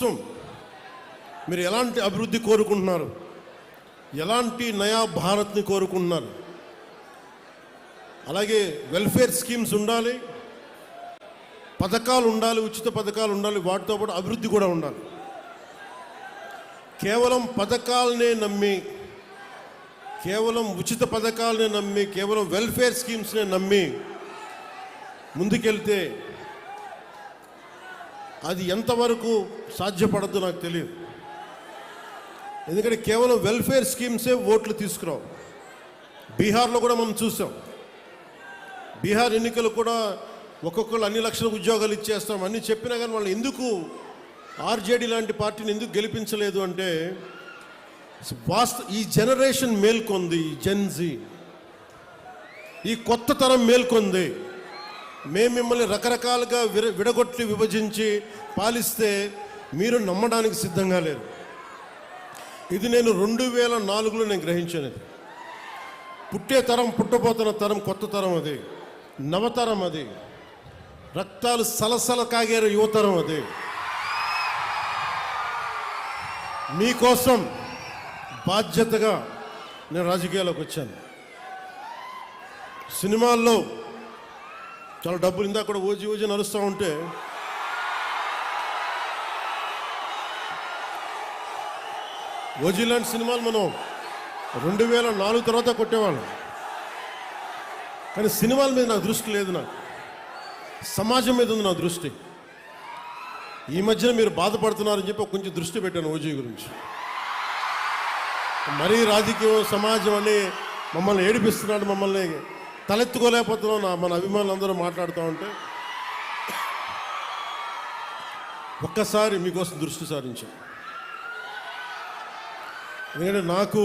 కోసం మీరు ఎలాంటి అభివృద్ధి కోరుకుంటున్నారు? ఎలాంటి నయా భారత్ని కోరుకుంటున్నారు? అలాగే వెల్ఫేర్ స్కీమ్స్ ఉండాలి పథకాలు ఉండాలి ఉచిత పథకాలు ఉండాలి వాటితో పాటు అభివృద్ధి కూడా ఉండాలి. కేవలం పథకాలనే నమ్మి కేవలం ఉచిత పథకాలనే నమ్మి కేవలం వెల్ఫేర్ స్కీమ్స్నే నమ్మి ముందుకెళ్తే అది ఎంతవరకు సాధ్యపడద్దు నాకు తెలియదు. ఎందుకంటే కేవలం వెల్ఫేర్ స్కీమ్సే ఓట్లు తీసుకురావు. బీహార్లో కూడా మనం చూసాం. బీహార్ ఎన్నికలు కూడా ఒక్కొక్కరు అన్ని లక్షల ఉద్యోగాలు ఇచ్చేస్తాం అన్ని చెప్పినా కానీ వాళ్ళు ఎందుకు ఆర్జేడీ లాంటి పార్టీని ఎందుకు గెలిపించలేదు అంటే వాస్త ఈ జనరేషన్ మేల్కొంది ఈ జెన్జీ ఈ కొత్త తరం మేల్కొంది. మేము మిమ్మల్ని రకరకాలుగా విర విడగొట్టి విభజించి పాలిస్తే మీరు నమ్మడానికి సిద్ధంగా లేరు. ఇది నేను రెండు వేల నాలుగులో నేను గ్రహించినది. పుట్టే తరం పుట్టబోతున్న తరం కొత్త తరం అది. నవతరం అది. రక్తాలు సలసల కాగేరు యువతరం అది. మీకోసం బాధ్యతగా నేను రాజకీయాల్లోకి వచ్చాను. సినిమాల్లో చాలా డబ్బులు ఇందాక కూడా ఓజీ ఓజీ నడుస్తూ ఉంటే. ఓజీ లాంటి సినిమాలు మనం రెండు వేల నాలుగు తర్వాత కొట్టేవాళ్ళం. కానీ సినిమాల మీద నాకు దృష్టి లేదు నాకు. సమాజం మీద ఉంది నా దృష్టి. ఈ మధ్యన మీరు బాధపడుతున్నారని చెప్పి కొంచెం దృష్టి పెట్టాను ఓజీ గురించి. మరీ రాజకీయం సమాజం అని మమ్మల్ని ఏడిపిస్తున్నాడు మమ్మల్ని తలెత్తుకోలేకపోతున్నాం నా మన అభిమానులు అందరూ మాట్లాడుతూ ఉంటే. ఒక్కసారి మీకోసం దృష్టి సారించాం ఎందుకంటే నాకు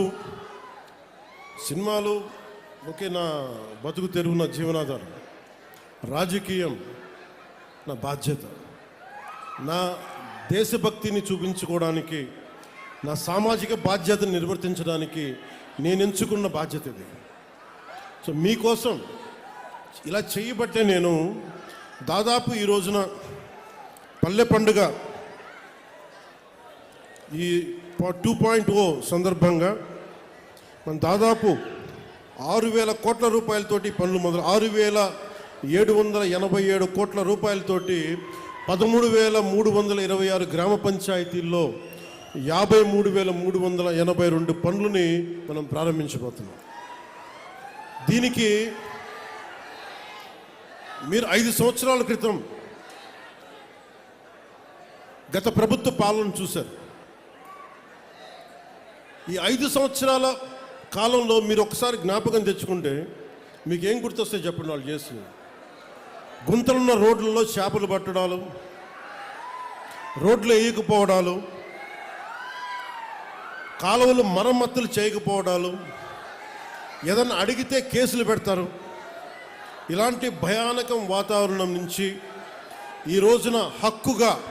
సినిమాలు ఒకే నా బతుకు తెరువు నా జీవనాధారం రాజకీయం నా బాధ్యత. నా దేశభక్తిని చూపించుకోవడానికి నా సామాజిక బాధ్యతను నిర్వర్తించడానికి నేను ఎంచుకున్న బాధ్యత ఇది. సో మీకోసం ఇలా చేయబట్టే నేను దాదాపు ఈ రోజున పల్లె పండుగ ఈ టూ పాయింట్ ఓ సందర్భంగా మనం దాదాపు ఆరు వేల కోట్ల రూపాయలతోటి పనులు మొదలు ఆరు వేల ఏడు వందల ఎనభై ఏడు కోట్ల రూపాయలతోటి పదమూడు వేల మూడు వందల ఇరవై ఆరు గ్రామ పంచాయతీల్లో యాభై మూడు వేల మూడు వందల ఎనభై రెండు పనులని మనం ప్రారంభించబోతున్నాం. దీనికి మీరు ఐదు సంవత్సరాల క్రితం గత ప్రభుత్వ పాలన చూశారు. ఈ ఐదు సంవత్సరాల కాలంలో మీరు ఒకసారి జ్ఞాపకం తెచ్చుకుంటే మీకు ఏం గుర్తొస్తే చెప్పండి వాళ్ళు చేసి. గుంతలున్న రోడ్లలో చేపలు పట్టడాలు రోడ్లు వేయకపోవడాలు కాలువలు మరమ్మతులు చేయకపోవడాలు ఏదన్నా అడిగితే కేసులు పెడతారు. ఇలాంటి భయానకం వాతావరణం నుంచి ఈ రోజున హక్కుగా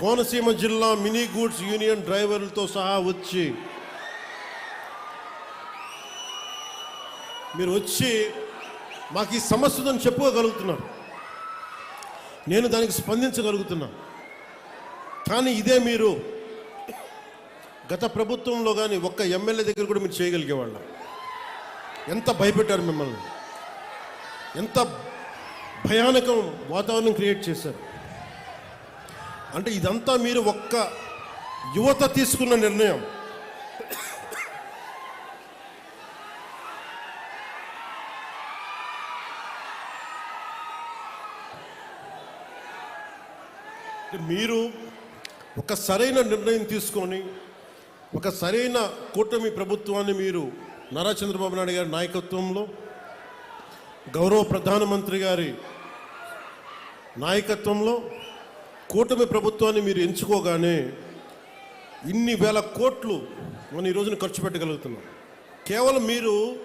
కోనసీమ జిల్లా మినీ గూడ్స్ యూనియన్ డ్రైవర్లతో సహా వచ్చి మీరు వచ్చి మాకు ఈ సమస్య చెప్పుకోగలుగుతున్నారు. నేను దానికి స్పందించగలుగుతున్నా. కానీ ఇదే మీరు గత ప్రభుత్వంలో కానీ ఒక్క ఎమ్మెల్యే దగ్గర కూడా మీరు చేయగలిగేవాళ్ళం. ఎంత భయపెట్టారు మిమ్మల్ని? ఎంత భయానకం వాతావరణం క్రియేట్ చేశారు? అంటే ఇదంతా మీరు ఒక్క యువత తీసుకున్న నిర్ణయం. మీరు ఒక సరైన నిర్ణయం తీసుకొని ఒక సరైన కూటమి ప్రభుత్వాన్ని మీరు నారా చంద్రబాబు నాయుడు గారి నాయకత్వంలో గౌరవ ప్రధానమంత్రి గారి నాయకత్వంలో కూటమి ప్రభుత్వాన్ని మీరు ఎంచుకోగానే ఇన్ని వేల కోట్లు మనం ఈ రోజున ఖర్చు పెట్టగలుగుతున్నాం. కేవలం మీరు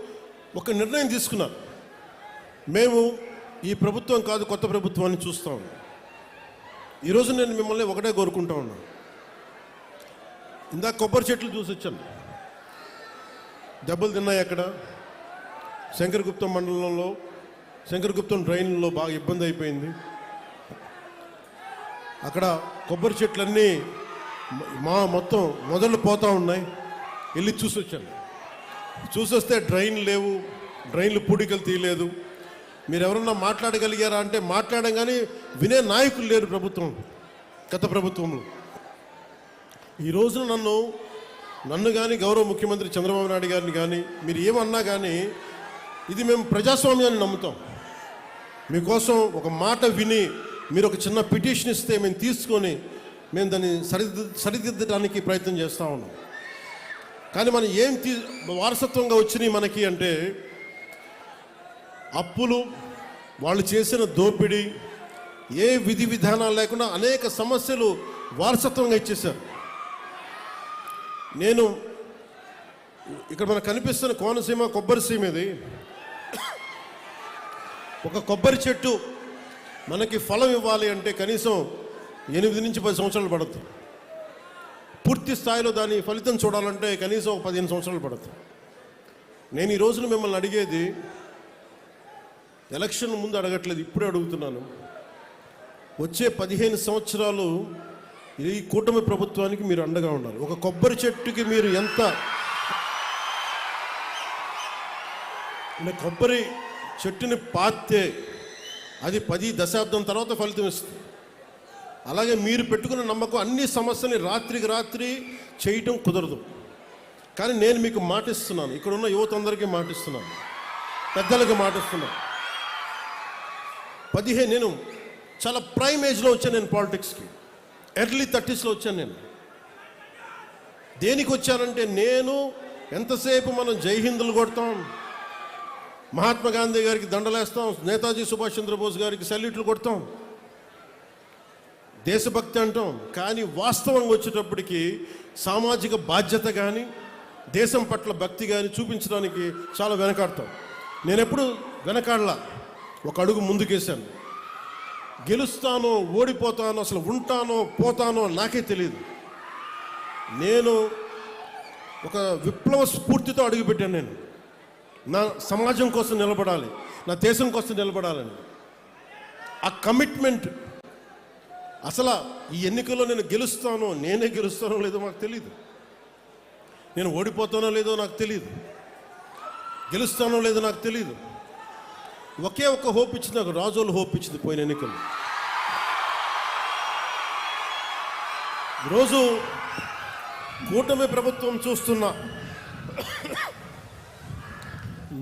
ఒక నిర్ణయం తీసుకున్నారు. మేము ఈ ప్రభుత్వం కాదు కొత్త ప్రభుత్వాన్ని చూస్తాం ఈరోజు నేను మిమ్మల్ని ఒకటే కోరుకుంటా ఉన్నాను ఇందాక కొబ్బరి చెట్లు చూసి వచ్చాను. దెబ్బలు తిన్నాయి అక్కడ. శంకరగుప్తం మండలంలో శంకరగుప్తం డ్రైన్లో బాగా ఇబ్బంది అయిపోయింది. అక్కడ కొబ్బరి చెట్లన్నీ మా మొత్తం మొదలు పోతూ ఉన్నాయి. వెళ్ళి చూసి వచ్చాను చూసొస్తే డ్రైన్ లేవు డ్రైన్లు పూడికలు తీయలేదు. మీరు ఎవరన్నా మాట్లాడగలిగారా అంటే మాట్లాడడం కానీ వినే నాయకులు లేరు ప్రభుత్వం గత ప్రభుత్వంలో. ఈ రోజున నన్ను నన్ను కానీ గౌరవ ముఖ్యమంత్రి చంద్రబాబు నాయుడు గారిని కానీ మీరు ఏమన్నా కానీ ఇది మేము ప్రజాస్వామ్యాన్ని నమ్ముతాం. మీకోసం ఒక మాట విని మీరు ఒక చిన్న పిటిషన్ ఇస్తే మేము తీసుకొని మేము దాన్ని సరిది సరిదిద్దడానికి ప్రయత్నం చేస్తూ ఉన్నాం. కానీ మనం ఏం తీ వారసత్వంగా వచ్చినాయి మనకి అంటే అప్పులు వాళ్ళు చేసిన దోపిడీ ఏ విధి విధానాలు లేకుండా అనేక సమస్యలు వారసత్వంగా ఇచ్చేశారు. నేను ఇక్కడ మనకు కనిపిస్తున్న కోనసీమ కొబ్బరి సీమ ఇది. ఒక కొబ్బరి చెట్టు మనకి ఫలం ఇవ్వాలి అంటే కనీసం ఎనిమిది నుంచి పది సంవత్సరాలు పడుతుంది పూర్తి స్థాయిలో దాని ఫలితం చూడాలంటే కనీసం ఒక పదిహేను సంవత్సరాలు పడుతుంది నేను ఈ రోజున మిమ్మల్ని అడిగేది ఎలక్షన్ ముందు అడగట్లేదు ఇప్పుడే అడుగుతున్నాను. వచ్చే పదిహేను సంవత్సరాలు ఈ కూటమి ప్రభుత్వానికి మీరు అండగా ఉండాలి. ఒక కొబ్బరి చెట్టుకి మీరు ఎంత కొబ్బరి చెట్టుని పాతే అది పది దశాబ్దం తర్వాత ఫలితం ఇస్తుంది. అలాగే మీరు పెట్టుకున్న నమ్మకం అన్ని సమస్యని రాత్రికి రాత్రి చేయటం కుదరదు. కానీ నేను మీకు మాటిస్తున్నాను. ఇక్కడ ఉన్న యువత అందరికీ మాటిస్తున్నాను. పెద్దలకి మాటిస్తున్నాను. పదిహేను నేను చాలా ప్రైమ్ ఏజ్లో వచ్చాను నేను పాలిటిక్స్కి. ఎర్లీ థర్టీస్లో వచ్చాను నేను. దేనికి వచ్చానంటే నేను ఎంతసేపు మనం జై హిందులు కొడతాం మహాత్మా గాంధీ గారికి దండలేస్తాం నేతాజీ సుభాష్ చంద్రబోస్ గారికి సల్యూట్లు కొడతాం దేశభక్తి అంటాం. కానీ వాస్తవంగా వచ్చేటప్పటికి సామాజిక బాధ్యత కానీ దేశం పట్ల భక్తి కానీ చూపించడానికి చాలా వెనకాడతాం. నేను ఎప్పుడు వెనకాడలా ఒక అడుగు ముందుకేశాను. గెలుస్తానో ఓడిపోతానో అసలు ఉంటానో పోతానో నాకే తెలియదు నేను ఒక విప్లవ స్ఫూర్తితో అడుగుపెట్టాను నేను. నా సమాజం కోసం నిలబడాలి నా దేశం కోసం నిలబడాలని. ఆ కమిట్మెంట్ అసలు ఈ ఎన్నికల్లో నేను గెలుస్తానో నేనే గెలుస్తానో లేదో నాకు తెలియదు నేను ఓడిపోతానో లేదో నాకు తెలియదు గెలుస్తానో లేదో నాకు తెలియదు ఒకే ఒక్క హోప్ ఇచ్చింది నాకు రాజోలు హోప్ ఇచ్చింది పోయిన ఎన్నికలు. ఈరోజు కూటమి ప్రభుత్వం చూస్తున్న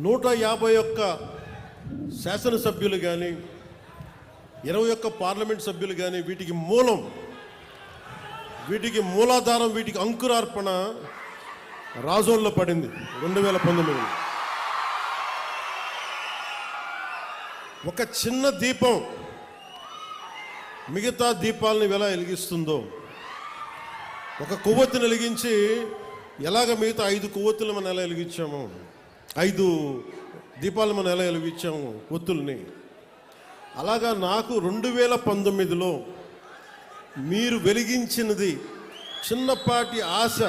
నూట యాభై ఒక్క శాసనసభ్యులు కానీ ఇరవై ఒక్క పార్లమెంట్ సభ్యులు కానీ వీటికి మూలం వీటికి మూలాధారం వీటికి అంకురార్పణ రాజోల్లో పడింది రెండు వేల పంతొమ్మిదిలో. ఒక చిన్న దీపం మిగతా దీపాలను ఎలా వెలిగిస్తుందో. ఒక కొవ్వొత్తిని వెలిగించి ఎలాగ మిగతా ఐదు కొవ్వొత్తులు మనం ఎలా వెలిగించాము? ఐదు దీపాలు మనం ఎలా వెలిగించాము ఒత్తుల్ని? అలాగా నాకు రెండు వేల పంతొమ్మిదిలో మీరు వెలిగించినది చిన్నపాటి ఆశ